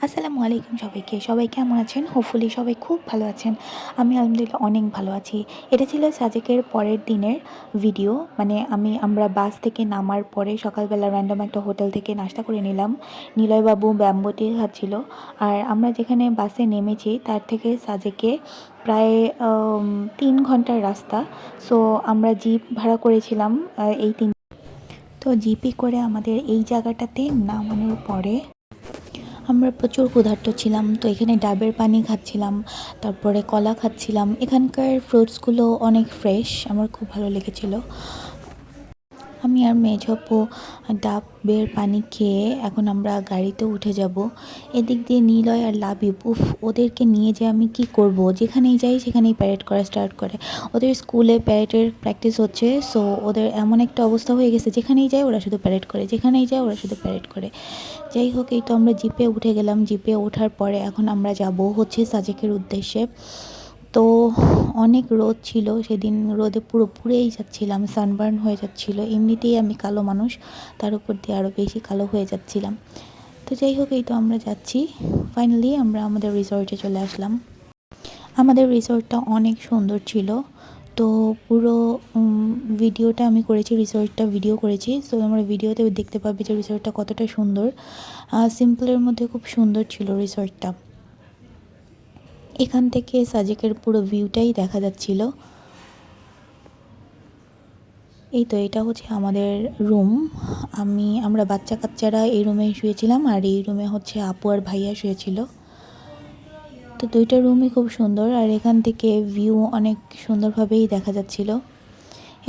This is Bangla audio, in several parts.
আসসালামু আলাইকুম সবাইকে। সবাই কেমন আছেন? হোপফুলি সবাই খুব ভালো আছেন। আমি আলহামদুলিল্লাহ অনেক ভালো আছি। এটা ছিল সাজেকের পরের দিনের ভিডিও মানে আমি, আমরা বাস থেকে নামার পরে সকালবেলা র্যান্ডম একটা হোটেল থেকে নাস্তা করে নিলাম। নিলয়বাবু ব্যাম্বোটি খাচ্ছিল। আর আমরা যেখানে বাসে নেমেছি, তার থেকে সাজেকে প্রায় তিন ঘণ্টার রাস্তা। সো আমরা জিপ ভাড়া করেছিলাম এই তিন তো জিপে করে আমাদের এই জায়গাটাতে নামানোর পরে আমরা প্রচুর ক্ষুধার্ত ছিলাম। তো এখানে ডাবের পানি খাচ্ছিলাম, তারপরে কলা খাচ্ছিলাম। এখানকার ফ্রুটসগুলো অনেক ফ্রেশ আমার খুব ভালো লেগেছিল। আমি আর মেঝপু ডাবের পানি খেয়ে এখন আমরা গাড়িতে উঠে যাব। এদিক দিয়ে নিলয় আর লাবিব, উফ, ওদেরকে নিয়ে যে আমি কি করব? যেখানেই যাই সেখানেই প্যারেড করা স্টার্ট করে। ওদের স্কুলে প্যারেডের প্র্যাকটিস হচ্ছে সো ওদের এমন একটা অবস্থা হয়ে গেছে, যেখানেই যায় ওরা শুধু প্যারেড করে, যেখানেই যায় ওরা শুধু প্যারেড করে। যাই হোক, এই তো আমরা জিপে উঠে গেলাম জিপে ওঠার পরে এখন আমরা যাব হচ্ছে সাজেকের উদ্দেশ্যে। তো অনেক রোদ ছিল, সেদিন রোদে পুরো পুড়েই যাচ্ছিলাম সানবার্ন হয়ে যাচ্ছিল। এমনিতেই আমি কালো মানুষ, তার উপর দিয়ে আরও বেশি কালো হয়ে যাচ্ছিলাম। তো যাই হোক, এই তো আমরা যাচ্ছি। ফাইনালি আমরা আমাদের রিসর্টে চলে আসলাম। আমাদের রিসর্টটা অনেক সুন্দর ছিল। তো পুরো ভিডিওটা আমি করেছি রিসর্টটা ভিডিও করেছি। সো আমরা ভিডিওতে দেখতে পাবে যে রিসর্টটা কতটা সুন্দর। সিম্পলের মধ্যে খুব সুন্দর ছিল রিসর্টটা এখান থেকে সাজেকের পুরো ভিউটাই দেখা যাচ্ছিল। এই তো এটা হচ্ছে আমাদের রুম আমি, আমরা বাচ্চা কাচ্চারা এই রুমে শুয়েছিলাম আর এই রুমে হচ্ছে আপু আর ভাইয়া শুয়েছিল। তো দুইটা রুমই খুব সুন্দর আর এখান থেকে ভিউ অনেক সুন্দরভাবেই দেখা যাচ্ছিল।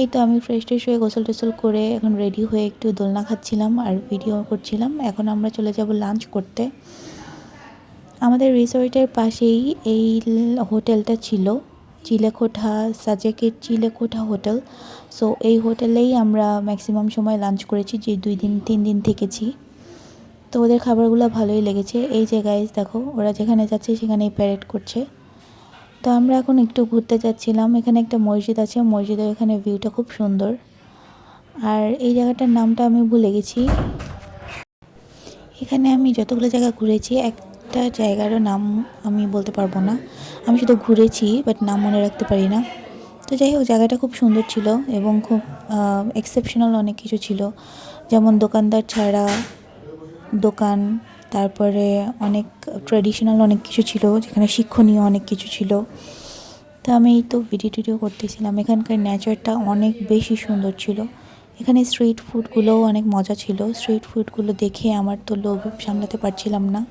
এই তো আমি ফ্রেশ ট্রেশ হয়ে গোসল টোসল করে এখন রেডি হয়ে একটু দোলনা খাচ্ছিলাম আর ভিডিও করছিলাম। এখন আমরা চলে যাব লাঞ্চ করতে। আমাদের রিসর্টের পাশেই এই হোটেলটা ছিল, চিলেকোঠা, সাজেকের চিলেকোঠা হোটেল। সো এই হোটেলেই আমরা ম্যাক্সিমাম সময় লাঞ্চ করেছি, যে দুই দিন, তিন দিন থেকেছি। তো ওদের খাবারগুলো ভালোই লেগেছে। এই যে গাইজ দেখো, ওরা যেখানে যাচ্ছে সেখানেই প্যারেড করছে। তো আমরা এখন একটু ঘুরতে যাচ্ছিলাম। এখানে একটা মসজিদ আছে, মসজিদের এখানে ভিউটা খুব সুন্দর। আর এই জায়গাটার নামটা আমি ভুলে গেছি। এখানে আমি যতগুলো জায়গা ঘুরেছি একটা জায়গারও নাম আমি বলতে পারব না। আমি শুধু ঘুরেছি বাট নাম মনে রাখতে পারি না। তো যাই হোক, জায়গাটা খুব সুন্দর ছিল এবং খুব এক্সেপশনাল অনেক কিছু ছিল। যেমন দোকানদার ছাড়া দোকান, তারপরে অনেক ট্র্যাডিশনাল অনেক কিছু ছিল, যেখানে শিক্ষণীয় অনেক কিছু ছিল। তো আমি এই তো ভিডিও টিডিও করতেছিলাম। এখানকার নেচারটা অনেক বেশি সুন্দর ছিল। এখানে স্ট্রিট ফুডগুলোও অনেক মজা ছিল। স্ট্রিট ফুডগুলো দেখে আমার তো লোভ সামলাতে পারছিলাম না।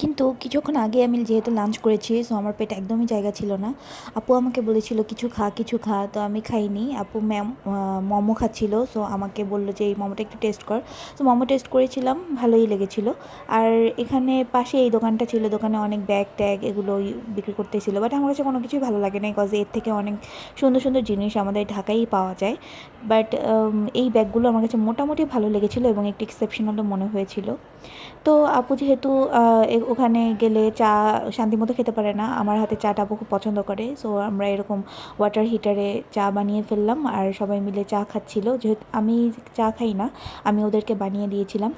কিন্তু কিছুক্ষণ আগে আমি যেহেতু লাঞ্চ করেছি সো আমার পেটে একদমই জায়গা ছিল না। আপু আমাকে বলেছিল, কিছু খা কিছু খা। তো আমি খাইনি। আপু ম্যাম মোমো খাচ্ছিল সো আমাকে বলল যে, এই মোমোটা একটু টেস্ট কর। তো মোমো টেস্ট করেছিলাম, ভালোই লেগেছিল। আর এখানে পাশে এই দোকানটা ছিল, দোকানে অনেক ব্যাগ ট্যাগ এগুলো বিক্রি করতেছিল। বাট আমার কাছে কোনো কিছুই ভালো লাগে না বিকজ এর থেকে অনেক সুন্দর সুন্দর জিনিস আমাদের ঢাকায় পাওয়া যায়। বাট এই ব্যাগগুলো আমার কাছে মোটামুটি ভালো লেগেছিল এবং একটু এক্সেপশনালও মনে হয়েছিল। তো আপু যেহেতু ওখানে গেলে চা শান্তিমতো খেতে পারে না। আমার হাতে চাটা খুব পছন্দ করে। সো আমরা এরকম ওয়াটার হিটারে চা বানিয়ে ফেললাম আর সবাই মিলে চা খাচ্ছিল। যেহেতু আমি চা খাই না, আমি ওদেরকে বানিয়ে দিয়েছিলাম।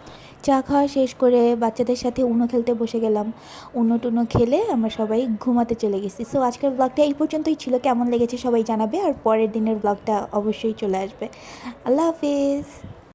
চা খাওয়া শেষ করে বাচ্চাদের সাথে উনো খেলতে বসে গেলাম। উনো টুনো খেলে আমরা সবাই ঘুমাতে চলে গেছি। সো আজকের ব্লগটা এই পর্যন্তই ছিল। কেমন লেগেছে সবাই জানাবে। আর পরের দিনের ব্লগটা অবশ্যই চলে আসবে। আল্লাহ হাফিজ।